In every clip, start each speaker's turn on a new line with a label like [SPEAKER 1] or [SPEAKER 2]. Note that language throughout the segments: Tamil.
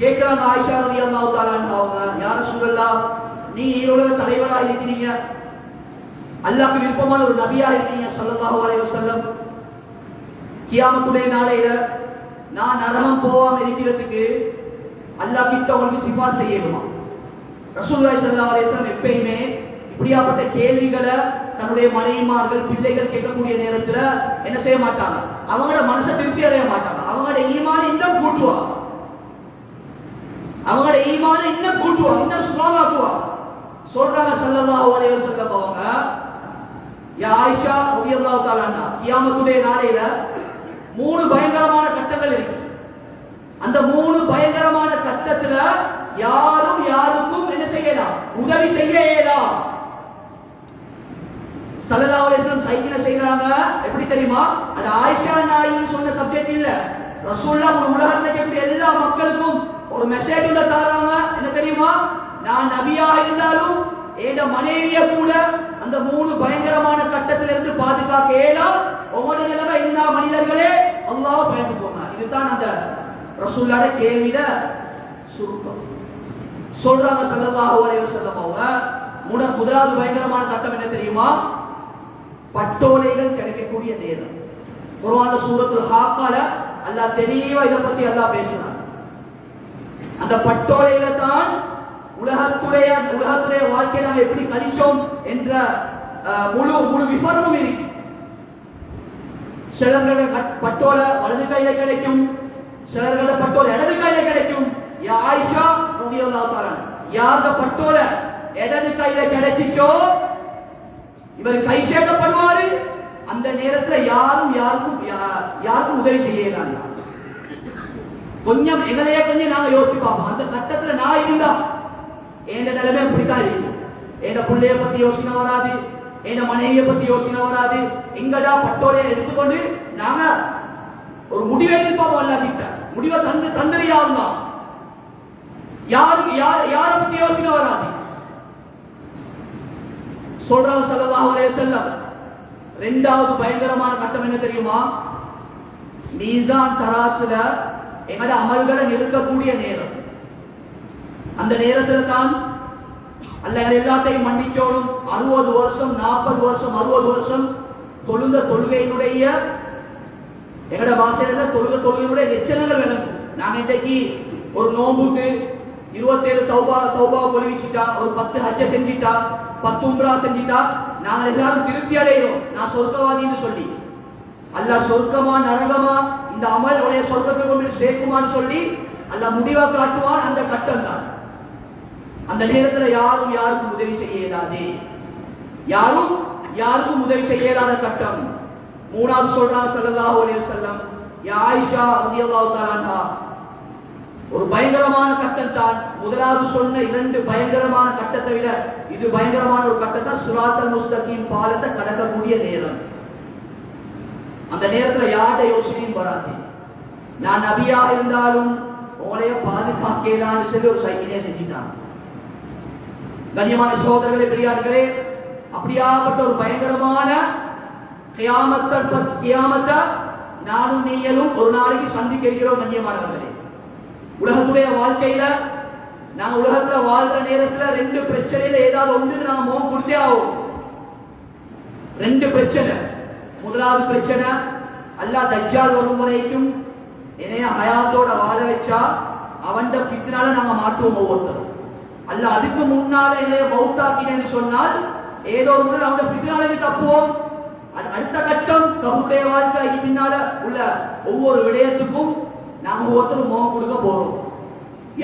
[SPEAKER 1] கேட்கிறாங்க ஆயிஷா ரதி அல்லாஹ் தாலான்னு அவங்க யார சொல்லலாம் நீ உலக தலைவராக இருக்கிறீங்க. அல்லாக்கு விருப்பமான ஒரு நபியா இருக்கீங்க சொல்லல்லாஹு அலைஹி வஸல்லம். கியாமத்துடைய நாளையில நான் நரகம் போகாம இருக்கிறதுக்கு அல்லாஹ் கிட்ட உங்களுக்கு சிபார் செய்யணுமா? ரசூல்லாய் சல்லா அலைஹி எப்பயுமே இப்படியாப்பட்ட கேள்விகளை தன்னுடைய மனைவிமார்கள் பிள்ளைகள் கேட்கக்கூடிய நேரத்துல என்ன செய்ய மாட்டாங்க? அவங்களோட மனசை திருப்தி அடைய மாட்டாங்க. அவங்களோட ஈமான இன்னும் கூட்டுவாங்க. அவங்களோட ஈமான இன்னும் கூட்டுவாங்க இன்னும் சுகமாக்குவாங்க சொல்றாங்க ஸல்லல்லாஹு அலைஹி சொல்ல போவாங்க யா ஆயிஷா ரலியல்லாஹு தஆலா கியாமத்துடைய நாளையில மூணு பயங்கரமான கட்டங்கள் இருக்கு. அந்த மூணு பயங்கரமான கட்டத்துல யாரும் யாருக்கும் என்ன செய்யலாம் உதவி செய்ய இயலாம் சல்லல்லாஹு அலைஹி சைக்கிள செய்றாங்க எப்படி தெரியுமா? அது ஆயிஷா நாயின்னு சொன்ன சப்ஜெக்ட் இல்ல. ரசூலுல்லாஹ் உலகத்துல எப்படி எல்லா மக்களுக்கும் ஒரு மெசேஜ் உள்ள தராங்க. என்ன தெரியுமா? நான் நபியாக இருந்தாலும் என் மனைவிய கூட அந்த மூணு பயங்கரமான கட்டத்திலிருந்து இருந்து பாதுகாக்க இயலாம் ஒவ்வொரு நிலைமை என்ன மனிதர்களே? அல்லாஹ் பயந்து போனார் இதுதான் அந்த ரசூல்லாட கேள்வியில சுருக்கம். சொல்றாங்க ஸல்லல்லாஹு அலைஹி வஸல்லம் அவங்க முதலாவது பயங்கரமான கட்டம் என்ன தெரியுமா? பட்டோலைகள் கிடைக்கக்கூடிய நேரம். குர்ஆன்ல சூரத்துல் ஹாக்கால அல்லாஹ் தெளிவா இத பத்தி அல்லாஹ் பேசுறான். அந்த பட்டோலையில தான் உலகத்துடைய உலகத்துடைய வாழ்க்கையை நாங்கள் எப்படி கழிச்சோம் என்ற அஹ், முழு முழு விவரமும் இருக்கு. சிலர்கள பட்டோல வலது கையில கிடைக்கும். சிலர்கள பட்டோல இடது கையில கிடைக்கும். ஆயிஷா ரலியல்லாஹு தஆலா பட்டோல இடது கையில கிடைச்சிச்சோ இவர் கை சேர்க்கப்படுவாரு. அந்த நேரத்துல யாரும் யாருக்கும் யா- யாருக்கும் உதவி செய்யலாம் கொஞ்சம் எங்களையே கொஞ்சம் நாங்க யோசிப்போம். அந்த கட்டத்துல நான் இருந்தா என் நிலைமை பிடிக்காது. இருக்கும் என் பிள்ளைய பத்தி யோசனை வராது. என் மனைவியை பத்தி யோசனை வராது. எங்கடா பட்டோடைய எடுத்துக்கொண்டு நாங்க ஒரு முடிவை எதிர்பார்ப்போம் எல்லாத்திட்ட முடிவை தந்து தந்தறியா தான் யாருக்கு யார் யாரை பத்தி யோசனை வராது. சொல்றாங்க ஸல்லல்லாஹு அலைஹி வஸல்லம் ரெண்டாவது பயங்கரமான கட்டம் என்ன தெரியுமா? மீசான் தராசுல எங்கட அமல்களை நிறுத்தக்கூடிய நேரம். அந்த நேரத்துல தான் அல்ல எல்லாத்தையும் மன்னிக்கோடும். அறுபது வருஷம் நாற்பது வருஷம் அறுபது வருஷம் தொழுந்த தொழுகையினுடைய எங்கட வாசையில தொழுக தொழுகையினுடைய லட்சணங்கள் விளங்கும். நாங்க இன்றைக்கு ஒரு நோம்புக்கு இருபத்தேழு தௌபா தௌபா பொழிவிச்சிட்டா ஒரு பத்து ஹஜ்ஜ செஞ்சிட்டா பத்து உம்ரா செஞ்சிட்டா நாங்கள் எல்லாரும் திருப்தி அடைகிறோம். நான் சொர்க்கவாதின்னு சொல்லி. அல்ல சொர்க்கமா நரகமா இந்த அமல் உடைய சொர்க்கத்துக்கு கொண்டு சேர்க்குமான்னு சொல்லி அந்த முடிவா காட்டுவான் அந்த கட்டம் தான் அந்த நேரத்துல யாரும் யாருக்கும் உதவி செய்ய இயலாது. யாரும் யாருக்கும் உதவி செய்ய இயலாத கட்டம். மூணாவது சொல்றான் ஸல்லல்லாஹு அலைஹி வஸல்லம் ஆயிஷா ரலியல்லாஹு தஆலா ஒரு பயங்கரமான கட்டம் தான் முதலாவது சொன்ன இரண்டு பயங்கரமான கட்டத்தை விட இது பயங்கரமான ஒரு கட்டத்தை சுராத்தல் முஸ்தகீம் பாலத்தை கடக்கக்கூடிய நேரம். அந்த நேரத்துல யார்கிட்ட யோசனையும் வராது. நான் நபியா இருந்தாலும் உங்களைய பாதுகாக்கலான்னு சொல்லி ஒரு சைக்கிளே செஞ்சுட்டாங்க. கண்ணியமான சகோதரர்களே பெரியார்களே அப்படியாப்பட்ட ஒரு பயங்கரமான கியாமத்தை கியாமத்தை நானும் நீங்களும் ஒரு நாளைக்கு சந்திக்க இருக்கிறோம் கண்ணியமானவர்களே. உலகத்துடைய வாழ்க்கையில நாங்க உலகத்துல வாழ்ற நேரத்துல ரெண்டு பிரச்சனையில ஏதாவது ஒன்றுக்கு நாங்க முகம் கொடுத்தே ஆகும் ரெண்டு பிரச்சனை. முதலாவது பிரச்சனை அல்லா தஜ்ஜால் வரும் வரைக்கும் என்னைய ஹயாத்தோட வாழ வச்சா அவன்கிட்ட ஃபித்னால நாங்க மாட்டுவோம் ஒவ்வொருத்தரும். அல்ல அதுக்கு முன்னால என்னைய பௌத்தாக்கினு சொன்னால் ஏதோ ஒரு முறை அவன் ஃபித்னால தப்புவோம். அடுத்த கட்டம் கபுடைய வாழ்க்கை பின்னால உள்ள ஒவ்வொரு விடயத்துக்கும் நாங்க ஒவ்வொருத்தரும் முகம் கொடுக்க போறோம்.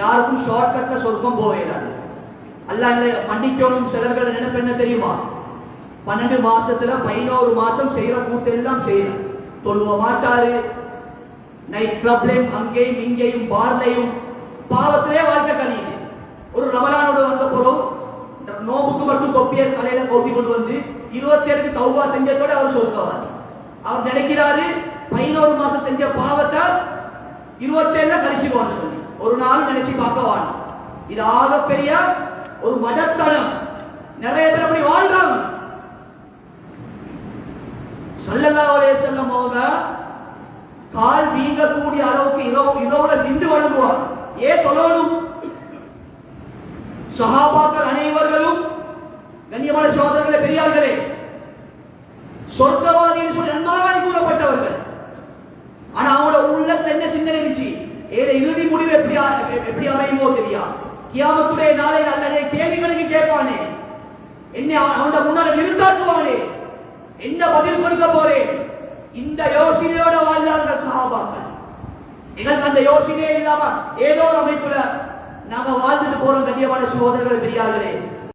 [SPEAKER 1] யாருக்கும் ஷார்ட் கட்ல சொர்க்கம் போயிடாது அல்ல இந்த மன்னிக்கணும் சிலர்கள் நினைப்பு என்ன தெரியுமா? பன்னெண்டு மாசத்துல பதினோரு மாசம் செய்யற கூட்டெல்லாம் செய்யணும் தொழுவ மாட்டாரு. நைட் கிளப்லையும் அங்கேயும் இங்கேயும் பார்லையும் பாவத்திலே வாழ்க்கை கழியுது. ஒரு ரமலானோட வந்த போறோம் நோம்புக்கு மட்டும் தொப்பிய தலையில கோப்பி கொண்டு வந்து இருபத்தி ஏழுக்கு தௌவா செஞ்சதோட அவர் சொர்க்கவாதி. அவர் நினைக்கிறாரு பதினோரு மாசம் செஞ்ச பாவத்தை இருபத்தி ஏழுல கழிச்சுக்கோன்னு சொல்லி. ஒரு நாள் நினைச்சு பார்க்கவான் இது ஆகப்பெரிய ஒரு மதத்தனம் நிறைய பேர் அப்படி வாழ்றாங்க. சல்லல்லாஹு அலைஹி வஸல்லம் அவங்க கால் வீங்கக்கூடிய அளவுக்கு இரவு இரவுல நின்று வழங்குவார் ஏன் தொழணும் சஹாபாக்கள் அனைவர்களும் கண்ணியமான சோதரர்களே பெரியார்களே சொர்க்கவாதி சொல்லி நன்மாராய் கூறப்பட்டவர்கள். ஆனா அவனோட உள்ளத்துல என்ன சிந்தனை இருந்துச்சு? ஏத இறுதி முடிவு எப்படி எப்படி அமையுமோ தெரியா? கியாமத்துடைய நாளை நல்லதே கேள்விகளுக்கு கேட்பானே. என்ன அவனோட முன்னால நிறுத்தாட்டுவானே என்ன பதில் கொடுக்க போறேன். இந்த யோசனையோட வாழ்ந்தார்கள் சகாபாக்கள். எங்களுக்கு அந்த யோசனையே இல்லாம ஏதோ ஒரு அமைப்புல நாங்க வாழ்ந்துட்டு போறோம் கண்ணியமான சகோதரர்கள் பெரியார்களே.